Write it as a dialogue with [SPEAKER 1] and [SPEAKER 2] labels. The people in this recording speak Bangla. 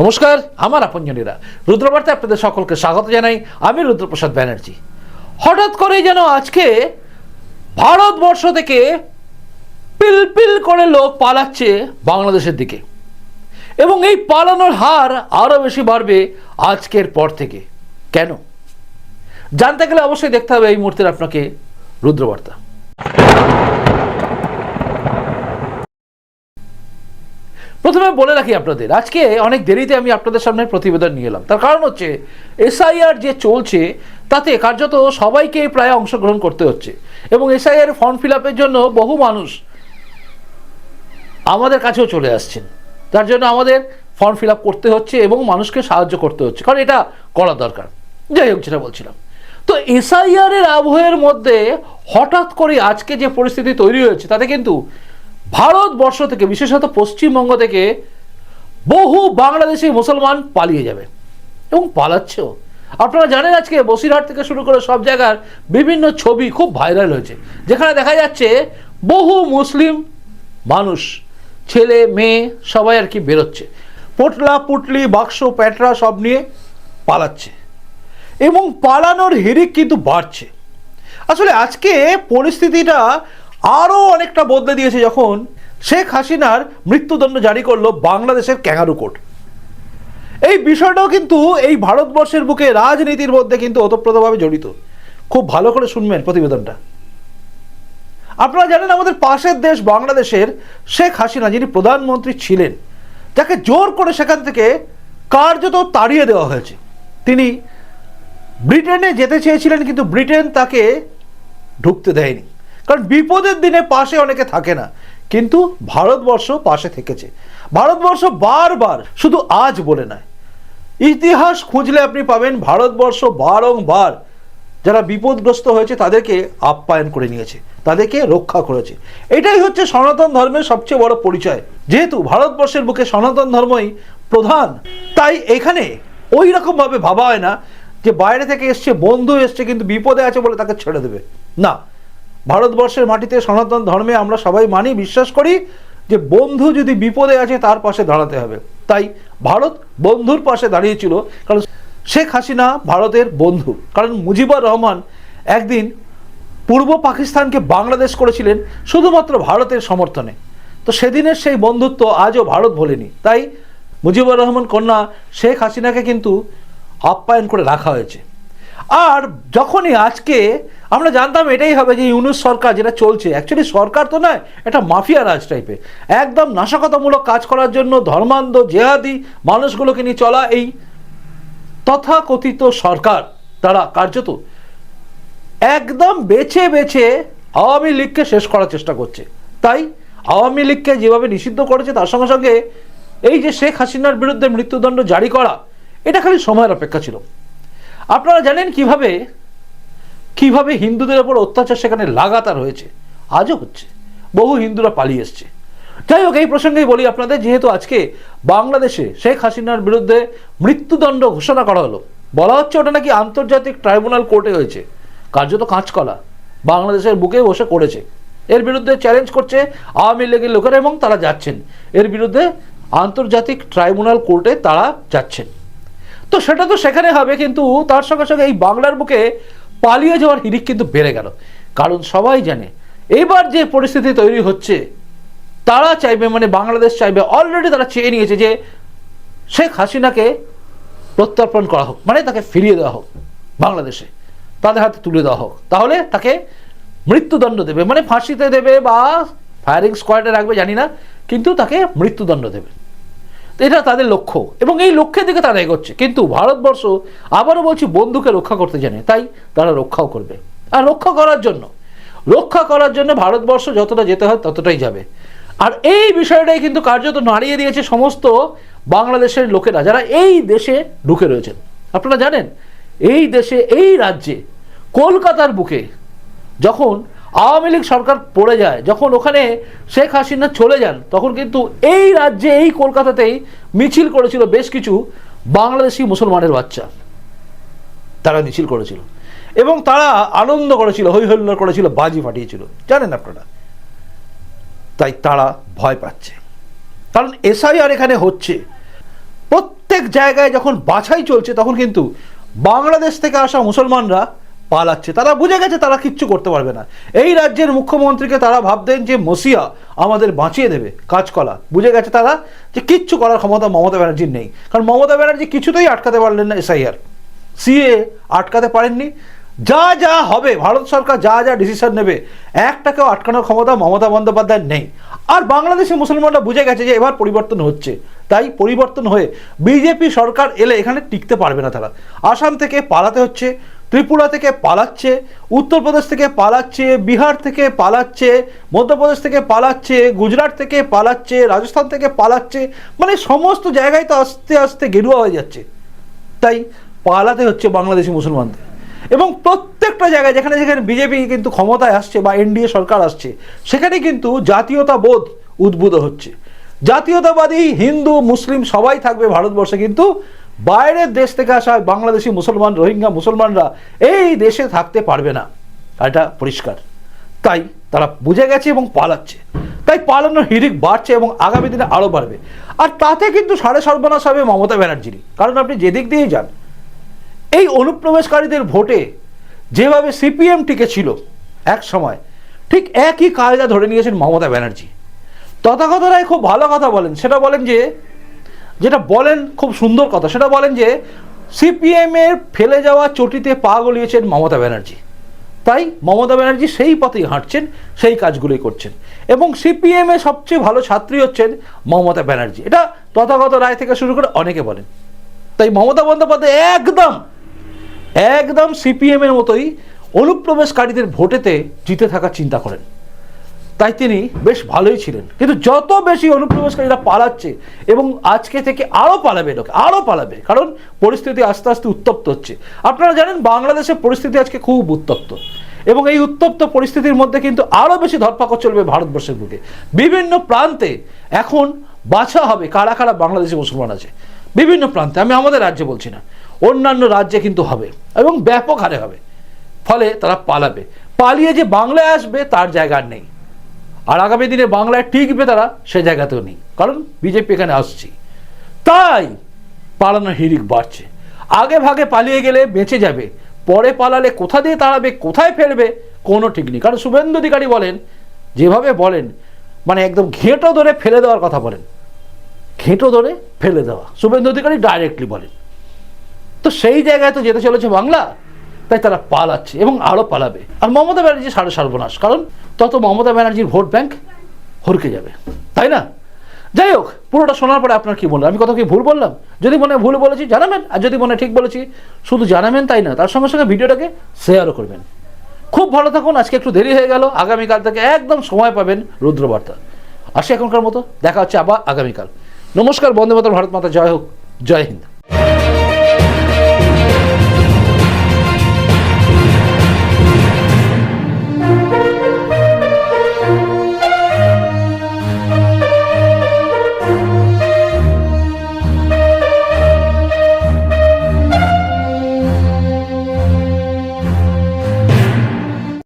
[SPEAKER 1] নমস্কার, আমার আপনজনীরা। রুদ্রবার্তে আপনাদের সকলকে স্বাগত জানাই আমি রুদ্রপ্রসাদ ব্যানার্জি। হঠাৎ করে যেন আজকে ভারতবর্ষ থেকে পিল পিল করে লোক পালাচ্ছে বাংলাদেশের দিকে। এবং এই পালানোর হার আরও বেশি বাড়বে আজকের পর থেকে। কেন? জানতে গেলে অবশ্যই দেখতে হবে এই মুহূর্তের আপনাকে রুদ্রবার্তা। প্রথমে বলে রাখি আপনাদের, আজকে অনেক দেরিতে আমি আপনাদের সামনে প্রতিবেদন নিয়ে এলাম। তার কারণ হচ্ছে এসআইআর যে চলছে, তাতে কার্যত সবাইকে প্রায় অংশগ্রহণ করতে হচ্ছে এবং এসআইআর ফর্ম ফিল আপের জন্য বহু মানুষ আমাদের কাছেও চলে আসছেন। তার জন্য আমাদের ফর্ম ফিল আপ করতে হচ্ছে এবং মানুষকে সাহায্য করতে হচ্ছে, কারণ এটা করা দরকার। যাই হোক, যেটা বলছিলাম। তো এসআইআর এর আবহের মধ্যে হঠাৎ করে আজকে যে পরিস্থিতি তৈরি হয়েছে, তাতে কিন্তু ভারতবর্ষ থেকে, বিশেষত পশ্চিমবঙ্গ থেকে বহু বাংলাদেশি মুসলমান পালিয়ে যাবে। এবং পালাচ্ছেও। আপনারা জানেন আজকে বসিরহাট থেকে শুরু করে সব জায়গার বিভিন্ন ছবি খুব ভাইরাল হয়েছে। যেখানে দেখা যাচ্ছে বহু মুসলিম মানুষ, ছেলে, মেয়ে, সবাই আর কি বেরোচ্ছে। পোটলা, পুটলি, বাক্স, প্যাটরা সব নিয়ে পালাচ্ছে। এবং পালানোর হিরিক কিন্তু বাড়ছে। আসলে আজকে পরিস্থিতিটা আরও অনেকটা বদলে দিয়েছে যখন শেখ হাসিনার মৃত্যুদণ্ড জারি করল বাংলাদেশের ক্যাঙ্গারু কোর্ট। এই বিষয়টাও কিন্তু এই ভারতবর্ষের বুকে রাজনীতির মধ্যে কিন্তু ওতপ্রোতভাবে জড়িত। খুব ভালো করে শুনবেন প্রতিবেদনটা। আপনারা জানেন আমাদের পাশের দেশ বাংলাদেশের শেখ হাসিনা, যিনি প্রধানমন্ত্রী ছিলেন, যাকে জোর করে সেখান থেকে কার্যত তাড়িয়ে দেওয়া হয়েছে। তিনি ব্রিটেনে যেতে চেয়েছিলেন, কিন্তু ব্রিটেন তাকে ঢুকতে দেয়নি। কারণ বিপদের দিনে পাশে অনেকে থাকে না, কিন্তু ভারতবর্ষ পাশে থেকেছে। ভারতবর্ষ বারবার শুধু আজ বলে নয়, ইতিহাস খুঁজলে আপনি পাবেন ভারতবর্ষ বারংবার যারা বিপদগ্রস্ত হয়েছে তাদেরকে আপ্যায়ন করে নিয়েছে, তাদেরকে রক্ষা করেছে। এটাই হচ্ছে সনাতন ধর্মের সবচেয়ে বড় পরিচয়। যেহেতু ভারতবর্ষের বুকে সনাতন ধর্মই প্রধান, তাই এখানে ওই রকমভাবে ভাবা হয় না যে বাইরে থেকে এসছে, বন্ধু এসছে, কিন্তু বিপদে আছে বলে তাকে ছেড়ে দেবে। না ভারতবর্ষের মাটিতে সনাতন ধর্মে আমরা সবাই মানি, বিশ্বাস করি যে বন্ধু যদি বিপদে আছে তার পাশে দাঁড়াতে হবে। তাই ভারত বন্ধুর পাশে দাঁড়িয়েছিল, কারণ শেখ হাসিনা ভারতের বন্ধু। কারণ মুজিবুর রহমান একদিন পূর্ব পাকিস্তানকে বাংলাদেশ করেছিলেন শুধুমাত্র ভারতের সমর্থনে। তো সেদিনের সেই বন্ধুত্ব আজও ভারত ভোলেনি। তাই মুজিবুর রহমান কন্যা শেখ হাসিনাকে কিন্তু আপ্যায়ন করে রাখা হয়েছে। আর যখনই আজকে আমরা জানতাম এটাই হবে যে ইউনুস সরকার যেটা চলছে অ্যাকচুয়ালি সরকার তো নয় এটা মাফিয়া রাজ টাইপের একদম নাশকতামূলক কাজ করার জন্য ধর্মান্ধ, জেহাদি মানুষগুলোকে নিয়ে চলা এই তথাকথিত সরকার তারা কার্যত একদম বেছে বেছে আওয়ামী লীগকে শেষ করার চেষ্টা করছে। তাই আওয়ামী লীগকে যেভাবে নিষিদ্ধ করেছে, তার সঙ্গে সঙ্গে এই যে শেখ হাসিনার বিরুদ্ধে মৃত্যুদণ্ড জারি করা, এটা খালি সময়ের অপেক্ষা ছিল। আপনারা জানেন কীভাবে? কীভাবে হিন্দুদের ওপর অত্যাচার সেখানে লাগাতার হয়েছে? আজও হচ্ছে। বহু হিন্দুরা পালিয়ে এসছে। যাই হোক, এই প্রসঙ্গেই বলি আপনাদের, যেহেতু আজকে বাংলাদেশে শেখ হাসিনার বিরুদ্ধে মৃত্যুদণ্ড ঘোষণা করা হলো, বলা হচ্ছে ওটা নাকি আন্তর্জাতিক ট্রাইব্যুনাল কোর্টে হয়েছে। কার্যত কাঁচকলা, বাংলাদেশের বুকে বসে করেছে। এর বিরুদ্ধে চ্যালেঞ্জ করছে আওয়ামী লীগের লোকেরা এবং তারা যাচ্ছেন। এর বিরুদ্ধে আন্তর্জাতিক ট্রাইব্যুনাল কোর্টে তারা যাচ্ছেন। তো সেটা তো সেখানে হবে, কিন্তু তার সঙ্গে সঙ্গে এই বাংলার বুকে পালিয়ে যাওয়ার হিরিক কিন্তু বেড়ে গেল। কারণ সবাই জানে, এবার যে পরিস্থিতি তৈরি হচ্ছে, তারা চাইবে মানে বাংলাদেশ চাইবে অলরেডি তারা চেয়ে নিয়েছে যে শেখ হাসিনাকে প্রত্যর্পণ করা হোক মানে তাকে ফিরিয়ে দেওয়া হোক বাংলাদেশে, তাদের হাতে তুলে দেওয়া হোক। তাহলে তাকে মৃত্যুদণ্ড দেবে মানে ফাঁসিতে দেবে বা ফায়ারিং স্কোয়াডে রাখবে, জানি না, কিন্তু তাকে মৃত্যুদণ্ড দেবে। এটা তাদের লক্ষ্য। এবং এই লক্ষ্যের দিকে তারা এগোচ্ছে। কিন্তু ভারতবর্ষ, আবারও বলছি বন্ধুকে রক্ষা করতে জানে। তাই তারা রক্ষাও করবে। আর রক্ষা করার জন্য, রক্ষা করার জন্য ভারতবর্ষ যতটা যেতে হয় ততটাই যাবে। আর এই বিষয়টাই কিন্তু কার্যত নাড়িয়ে দিয়েছে সমস্ত বাংলাদেশের লোকেরা, যারা এই দেশে ঢুকে রয়েছেন। আপনারা জানেন, এই দেশে, এই রাজ্যে, কলকাতার বুকে যখন আওয়ামী লীগ সরকার পড়ে যায়, যখন ওখানে শেখ হাসিনা চলে যান, তখন কিন্তু এই রাজ্যে, এই কলকাতাতেই মিছিল করেছিল বেশ কিছু বাংলাদেশি মুসলমানের বাচ্চা। তারা মিছিল করেছিল। এবং তারা আনন্দ করেছিল, হৈ হল্লোড় করেছিল, বাজি ফাটিয়েছিল। জানেন আপনারা? তাই তারা ভয় পাচ্ছে। কারণ এসআইআর এখানে হচ্ছে। প্রত্যেক জায়গায় যখন বাছাই চলছে, তখন কিন্তু বাংলাদেশ থেকে আসা মুসলমানরা পালাচ্ছে। তারা বুঝে গেছে, তারা কিচ্ছু করতে পারবে না। এই রাজ্যের মুখ্যমন্ত্রীকে তারা ভাবতেন যে মসিয়া আমাদের বাঁচিয়ে দেবে কাজকলা বুঝে গেছে তারা যে কিচ্ছু করার ক্ষমতা মমতা ব্যানার্জির নেই। কারণ মমতা ব্যানার্জি কিছুতেই আটকাতে পারলেন না এসআইআর। সিএ আটকাতে পারেননি। যা যা হবে, ভারত সরকার যা যা ডিসিশন নেবে, একটাকেও আটকানোর ক্ষমতা মমতা বন্দ্যোপাধ্যায়ের নেই। আর বাংলাদেশি মুসলমানরা বুঝে গেছে যে এবার পরিবর্তন হচ্ছে। তাই পরিবর্তন হয়ে বিজেপি সরকার এলে এখানে টিকতে পারবে না তারা। আসাম থেকে পালাতে হচ্ছে। ত্রিপুরা থেকে পালাচ্ছে, উত্তরপ্রদেশ থেকে পালাচ্ছে, বিহার থেকে পালাচ্ছে, মধ্যপ্রদেশ থেকে পালাচ্ছে, গুজরাট থেকে পালাচ্ছে, রাজস্থান থেকে পালাচ্ছে মানে সমস্ত জায়গায় তো আস্তে আস্তে গেরুয়া হয়ে যাচ্ছে। তাই পালাতে হচ্ছে বাংলাদেশি মুসলমানদের। এবং প্রত্যেকটা জায়গায় যেখানে যেখানে বিজেপি কিন্তু ক্ষমতায় আসছে বা এনডিএ সরকার আসছে, সেখানে কিন্তু জাতীয়তাবোধ উদ্বুদ্ধ হচ্ছে। জাতীয়তাবাদী হিন্দু, মুসলিম সবাই থাকবে ভারতবর্ষে কিন্তু বাইরের দেশ থেকে আসা বাংলাদেশি মুসলমান, রোহিঙ্গা মুসলমানরা এই দেশে থাকতে পারবে না। এটা পরিষ্কার। তাই তারা বুঝে গেছে এবং পালাচ্ছে। তাই পালানোর হিরিক বাড়ছে এবং আগামী দিনে আরও বাড়বে। আর তাতে কিন্তু সাড়ে সর্বনাশ হবে মমতা ব্যানার্জিরই। কারণ আপনি যেদিক দিয়েই যান, এই অনুপ্রবেশকারীদের ভোটে যেভাবে সিপিএম টিকে ছিল এক সময়, ঠিক একই কায়দা ধরে নিয়েছেন মমতা ব্যানার্জি। তথাগত খুব ভালো কথা বলেন। সেটা বলেন যে যেটা বলেন খুব সুন্দর কথা। সেটা বলেন যে সিপিএমের ফেলে যাওয়া চটিতে পা গলিয়েছেন মমতা ব্যানার্জি। তাই মমতা ব্যানার্জি সেই পথেই হাঁটছেন, সেই কাজগুলোই করছেন। এবং সিপিএমে সবচেয়ে ভালো ছাত্রী হচ্ছেন মমতা ব্যানার্জি। এটা তথাগত রায় থেকে শুরু করে অনেকে বলেন। তাই মমতা বন্দ্যোপাধ্যায় একদম একদম সিপিএম এর মতোই অনুপ্রবেশকারীদের ভোটেতে জিতে থাকার চিন্তা করেন। তাই তিনি বেশ ভালোই ছিলেন। কিন্তু যত বেশি অনুপ্রবেশকারীরা পালাচ্ছে এবং আজকে থেকে আরও পালাবে লোকে আরও পালাবে, কারণ পরিস্থিতি আস্তে আস্তে উত্তপ্ত হচ্ছে। আপনারা জানেন, বাংলাদেশের পরিস্থিতি আজকে খুব উত্তপ্ত। এবং এই উত্তপ্ত পরিস্থিতির মধ্যে কিন্তু আরও বেশি ধরপাকড় চলবে ভারতবর্ষের বুকে। বিভিন্ন প্রান্তে এখন বাছা হবে কারা কারা বাংলাদেশি মুসলমান আছে। বিভিন্ন প্রান্তে, আমি আমাদের রাজ্যে বলছি না, অন্যান্য রাজ্যে কিন্তু হবে এবং ব্যাপক হারে হবে। ফলে তারা পালাবে। পালিয়ে যে বাংলায় আসবে, তার জায়গা নেই। আর আগামী দিনে বাংলায় টিকবে তারা সে জায়গাতেও নেই। কারণ বিজেপি এখানে আসছে। তাই পালানোর হিড়িক বাড়ছে। আগে ভাগে পালিয়ে গেলে বেঁচে যাবে। পরে পালালে কোথা দিয়ে তাড়াবে, কোথায় ফেলবে, কোনো ঠিক নেই। কারণ শুভেন্দু অধিকারী বলেন, যেভাবে বলেন মানে একদম ঘেঁটো ধরে ফেলে দেওয়ার কথা বলেন। ঘেঁটো ধরে ফেলে দেওয়া। শুভেন্দু অধিকারী ডাইরেক্টলি বলেন। তো সেই জায়গায় তো যেতে চলেছে বাংলা। তাই তারা পালাচ্ছে এবং আরও পালাবে। আর মমতা ব্যানার্জি সাড়ে সর্বনাশ। কারণ তত মমতা ব্যানার্জির ভোট ব্যাংক হরকে যাবে। তাই না? যাই হোক, পুরোটা শোনার পরে আপনার কি বললেন আমি কথা কি ভুল বললাম? যদি মনে ভুল বলেছি, জানাবেন। আর যদি মনে ঠিক বলেছি, শুধু জানাবেন তাই না? তার সঙ্গে সঙ্গে ভিডিওটাকে শেয়ারও করবেন। খুব ভালো থাকুন। আজকে একটু দেরি হয়ে গেল। আগামীকাল থেকে একদম সময় পাবেন রুদ্রবার্তা। আসি এখনকার মতো। দেখা হচ্ছে আবার আগামীকাল। নমস্কার, বন্দে ভারত মাতা। জয় হোক। জয় হিন্দ।